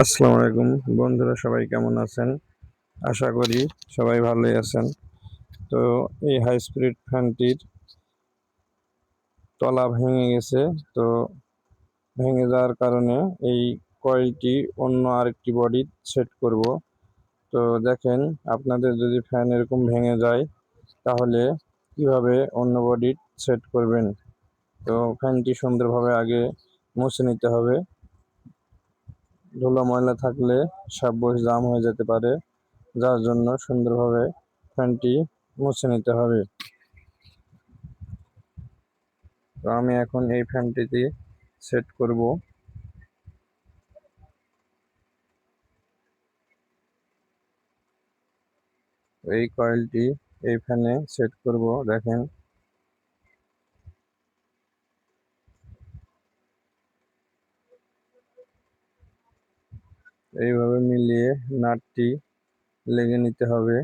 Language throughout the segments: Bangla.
আসসালামু আলাইকুম। বন্ধুরা, সবাই কেমন আছেন? আশা করি সবাই ভালোই আছেন। তো এই হাই স্পিড ফ্যানটির তলা ভেঙে গেছে। তো ভেঙে যাওয়ার কারণে এই কয়েলটি অন্য আরেকটি বডি সেট করব। তো দেখেন, আপনাদের যদি ফ্যান এরকম ভেঙে যায়, তাহলে কীভাবে অন্য বডি সেট করবেন? তো ফ্যানটি সুন্দরভাবে আগে মুছে নিতে হবে। ধুলো ময়লা থাকলে সাববোস জাম হয়ে যেতে পারে, যার জন্য সুন্দরভাবে ফ্যানটি মুছে নিতে হবে। আমি এখন এই ফ্যানটিতে সেট করব। এই কয়েলটি এই ফ্যানে সেট করব, দেখেন। এইভাবে মিলিয়ে নাটটি লেগে নিতে হবে।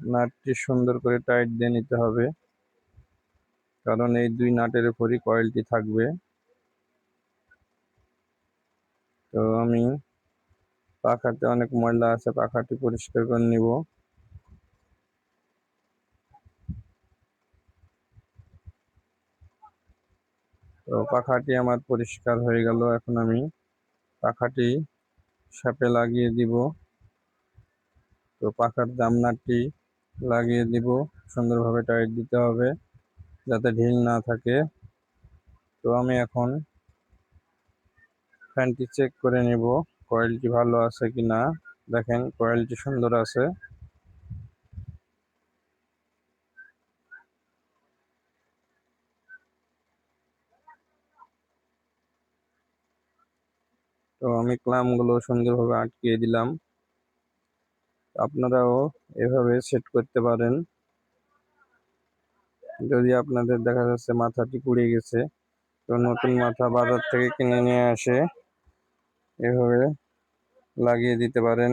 নাটটি সুন্দর করে টাইট দিয়ে নিতে হবে, কারণ এই দুই নাটের উপরই কয়েলটি থাকবে। তো আমি পাখাতে অনেক ময়লা আছে, পাখাটি পরিষ্কার করে নিব। তো পাখাটি আমার পরিষ্কার হয়ে গেল, এখন আমি পাখাটি সাপে লাগিয়ে দিব। তো পাখার জামনাটি লাগিয়ে দিব, সুন্দরভাবে টাইট দিতে হবে যাতে ঢিল না থাকে। তো আমি এখন ফ্যানটি চেক করে নিব কয়েলটি ভালো আছে কি না দেখেন কয়েলটি সুন্দর আছে। তো আমি ক্লামগুলো সুন্দরভাবে আটকিয়ে দিলাম। আপনারাও এভাবে সেট করতে পারেন। যদি আপনাদের দেখা যাচ্ছে মাথাটি পুড়ে গেছে, তো নতুন মাথা বাজার থেকে কিনে নিয়ে আসে এভাবে লাগিয়ে দিতে পারেন।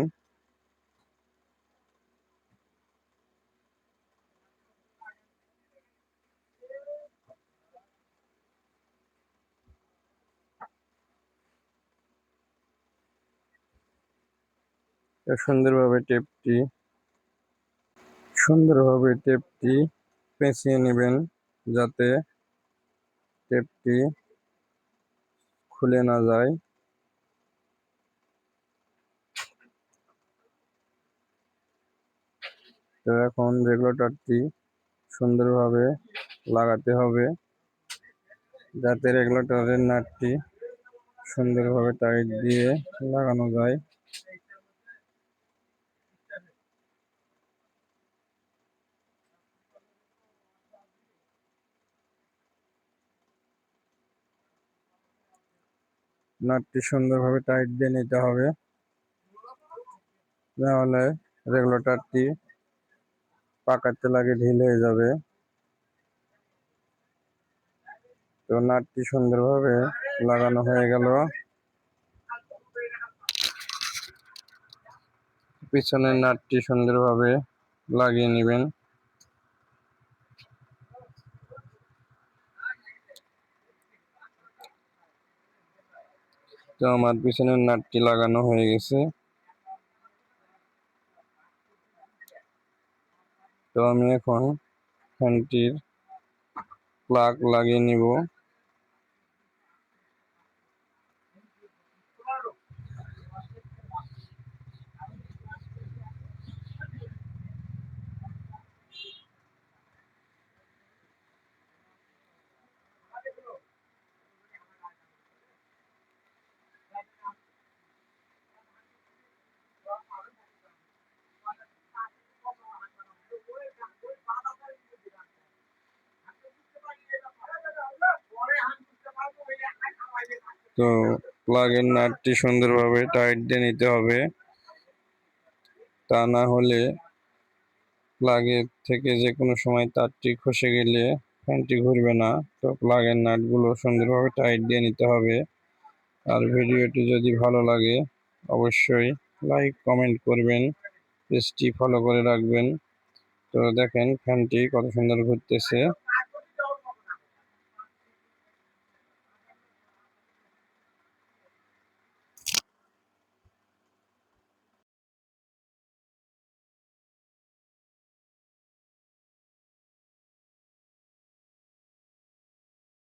সুন্দরভাবে টেপটি সুন্দরভাবে টেপটি পেঁচিয়ে নেবেন যাতে টেপটি খুলে না যায়। তো এখন রেগুলেটরটি সুন্দরভাবে লাগাতে হবে যাতে রেগুলেটরের নাটটি সুন্দরভাবে টাইট দিয়ে লাগানো যায়। নাটটি সুন্দরভাবে টাইট দিয়ে নিতে হবে। নাহলে রেগুলেটরটি পাকাতে লাগে, ঢিল হয়ে যাবে। তো নাটটি সুন্দরভাবে লাগানো হয়ে গেল। পিছনের নাটটি সুন্দরভাবে লাগিয়ে নেবেন। তো আমার পিছনের নাটটি লাগানো হয়ে গেছে। তো আমি এখন ফ্যানটির প্লাগ লাগিয়ে নিব। তো প্লাগের নাটটি সুন্দরভাবে টাইট দিয়ে নিতে হবে। তা না হলে প্লাগের থেকে যে কোনো সময় তারটি খসে গেলে ফ্যানটি ঘুরবে না। তো প্লাগের নাটগুলো সুন্দরভাবে টাইট দিয়ে নিতে হবে। আর ভিডিওটি যদি ভালো লাগে, অবশ্যই লাইক কমেন্ট করবেন, পেজটি ফলো করে রাখবেন। তো দেখেন, ফ্যানটি কত সুন্দর ঘুরতেছে।